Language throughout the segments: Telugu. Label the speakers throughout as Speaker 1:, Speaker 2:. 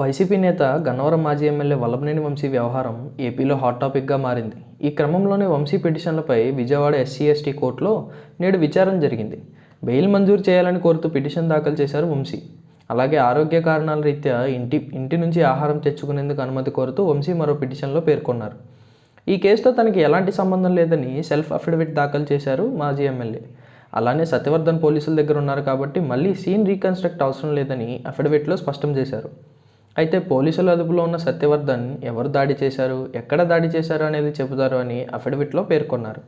Speaker 1: వైసీపీ నేత గన్నవరం మాజీ ఎమ్మెల్యే వల్లభనేని వంశీ వ్యవహారం ఏపీలో హాట్ టాపిక్గా మారింది. ఈ క్రమంలోనే వంశీ పిటిషన్లపై విజయవాడ ఎస్సీ ఎస్టీ కోర్టులో నేడు విచారణ జరిగింది. బెయిల్ మంజూరు చేయాలని కోరుతూ పిటిషన్ దాఖలు చేశారు వంశీ. అలాగే ఆరోగ్య కారణాల రీత్యా ఇంటి ఇంటి నుంచి ఆహారం తెచ్చుకునేందుకు అనుమతి కోరుతూ వంశీ మరో పిటిషన్లో పేర్కొన్నారు. ఈ కేసుతో తనకి ఎలాంటి సంబంధం లేదని సెల్ఫ్ అఫిడవిట్ దాఖలు చేశారు మాజీ ఎమ్మెల్యే. అలానే సత్యవర్ధన్ పోలీసుల దగ్గర ఉన్నారు కాబట్టి మళ్ళీ సీన్ రీకన్స్ట్రక్ట్ అవసరం లేదని అఫిడవిట్లో స్పష్టం చేశారు. అయితే పోలీసుల అదుపులో ఉన్న సత్యవర్ధన్ ఎవరు దాడి చేశారు ఎక్కడ దాడి చేశారు అనేది చెబుతారు అని అఫిడవిట్లో పేర్కొన్నారు.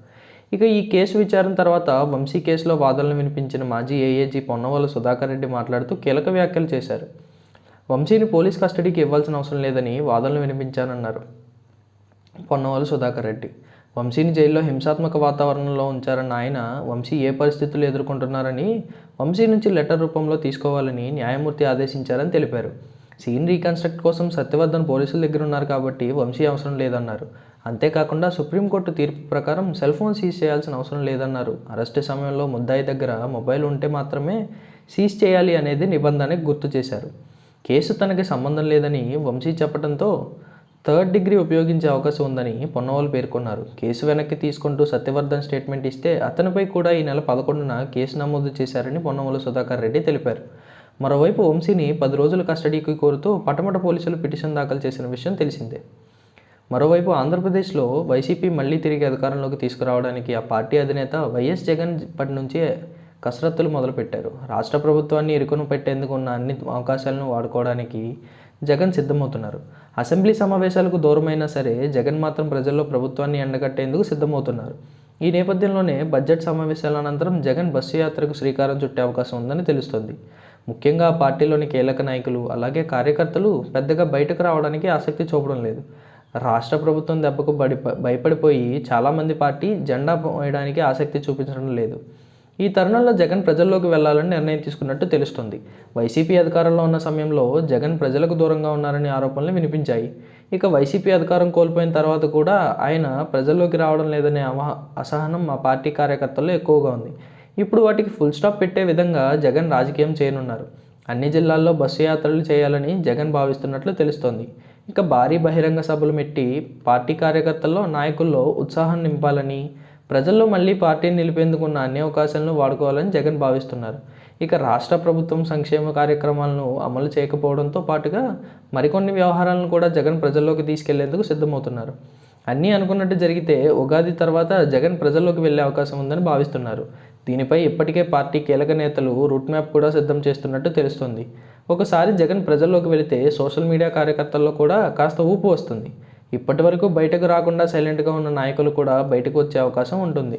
Speaker 1: ఇక ఈ కేసు విచారణ తర్వాత వంశీ కేసులో వాదనలు వినిపించిన మాజీ ఏఏజీ పొన్నవల సుధాకర్ రెడ్డి మాట్లాడుతూ కీలక వ్యాఖ్యలు చేశారు. వంశీని పోలీస్ కస్టడీకి ఇవ్వాల్సిన అవసరం లేదని వాదనలు వినిపించానన్నారు పొన్నవల సుధాకర్ రెడ్డి. వంశీని జైల్లో హింసాత్మక వాతావరణంలో ఉంచారన్న ఆయన వంశీ ఏ పరిస్థితులు ఎదుర్కొంటున్నారని వంశీ నుంచి లెటర్ రూపంలో తీసుకోవాలని న్యాయమూర్తి ఆదేశించారని తెలిపారు. సీన్ రీకన్స్ట్రక్ట్ కోసం సత్యవర్ధన్ పోలీసుల దగ్గర ఉన్నారు కాబట్టి వంశీ అవసరం లేదన్నారు. అంతేకాకుండా సుప్రీంకోర్టు తీర్పు ప్రకారం సెల్ ఫోన్ సీజ్ చేయాల్సిన అవసరం లేదన్నారు. అరెస్టు సమయంలో ముద్దాయి దగ్గర మొబైల్ ఉంటే మాత్రమే సీజ్ చేయాలి అనేది నిబంధనకు గుర్తు చేశారు. కేసు తనకి సంబంధం లేదని వంశీ చెప్పడంతో థర్డ్ డిగ్రీ ఉపయోగించే అవకాశం ఉందని పొన్నవాళ్ళు పేర్కొన్నారు. కేసు వెనక్కి తీసుకుంటూ సత్యవర్ధన్ స్టేట్మెంట్ ఇస్తే అతనిపై కూడా ఈ నెల పదకొండున కేసు నమోదు చేశారని పొన్నవాళ్ళు సుధాకర్ రెడ్డి తెలిపారు. మరోవైపు వంశీని పది రోజుల కస్టడీకి కోరుతూ పటమట పోలీసులు పిటిషన్ దాఖలు చేసిన విషయం తెలిసిందే. మరోవైపు ఆంధ్రప్రదేశ్లో వైసీపీ మళ్ళీ తిరిగి అధికారంలోకి తీసుకురావడానికి ఆ పార్టీ అధినేత వైఎస్ జగన్ ఇప్పటి నుంచే కసరత్తులు మొదలుపెట్టారు. రాష్ట్ర ప్రభుత్వాన్ని ఇరుకును పెట్టేందుకు ఉన్న అన్ని అవకాశాలను వాడుకోవడానికి జగన్ సిద్ధమవుతున్నారు. అసెంబ్లీ సమావేశాలకు దూరమైనా సరే జగన్ మాత్రం ప్రజల్లో ప్రభుత్వాన్ని ఎండగట్టేందుకు సిద్ధమవుతున్నారు. ఈ నేపథ్యంలోనే బడ్జెట్ సమావేశాల అనంతరం జగన్ బస్సు యాత్రకు శ్రీకారం చుట్టే అవకాశం ఉందని తెలుస్తోంది. ముఖ్యంగా ఆ పార్టీలోని కీలక నాయకులు అలాగే కార్యకర్తలు పెద్దగా బయటకు రావడానికి ఆసక్తి చూపడం లేదు. రాష్ట్ర ప్రభుత్వం దెబ్బకు బడి భయపడిపోయి చాలామంది పార్టీ జెండా పోయడానికి ఆసక్తి చూపించడం లేదు. ఈ తరుణంలో జగన్ ప్రజల్లోకి వెళ్ళాలని నిర్ణయం తీసుకున్నట్టు తెలుస్తుంది. వైసీపీ అధికారంలో ఉన్న సమయంలో జగన్ ప్రజలకు దూరంగా ఉన్నారనే ఆరోపణలు వినిపించాయి. ఇక వైసీపీ అధికారం కోల్పోయిన తర్వాత కూడా ఆయన ప్రజల్లోకి రావడం లేదనే అవహ- అసహనం మా పార్టీ కార్యకర్తల్లో ఎక్కువగా ఉంది. ఇప్పుడు వాటికి ఫుల్ స్టాప్ పెట్టే విధంగా జగన్ రాజకీయం చేయనున్నారు. అన్ని జిల్లాల్లో బస్సు యాత్రలు చేయాలని జగన్ భావిస్తున్నట్లు తెలుస్తోంది. ఇక భారీ బహిరంగ సభలు పెట్టి పార్టీ కార్యకర్తల్లో నాయకుల్లో ఉత్సాహం నింపాలని ప్రజల్లో మళ్ళీ పార్టీని నిలిపేందుకు ఉన్న అన్ని అవకాశాలను వాడుకోవాలని జగన్ భావిస్తున్నారు. ఇక రాష్ట్ర ప్రభుత్వం సంక్షేమ కార్యక్రమాలను అమలు చేయకపోవడంతో పాటుగా మరికొన్ని వ్యవహారాలను కూడా జగన్ ప్రజల్లోకి తీసుకెళ్ళేందుకు సిద్ధమవుతున్నారు. అన్నీ అనుకున్నట్టు జరిగితే ఉగాది తర్వాత జగన్ ప్రజల్లోకి వెళ్ళే అవకాశం ఉందని భావిస్తున్నారు. దీనిపై ఇప్పటికే పార్టీ కీలక నేతలు రూట్ మ్యాప్ కూడా సిద్ధం చేస్తున్నట్టు తెలుస్తుంది. ఒకసారి జగన్ ప్రజల్లోకి వెళితే సోషల్ మీడియా కార్యకర్తల్లో కూడా కాస్త ఊపు వస్తుంది. ఇప్పటి వరకు బయటకు రాకుండా సైలెంట్గా ఉన్న నాయకులు కూడా బయటకు వచ్చే అవకాశం ఉంటుంది.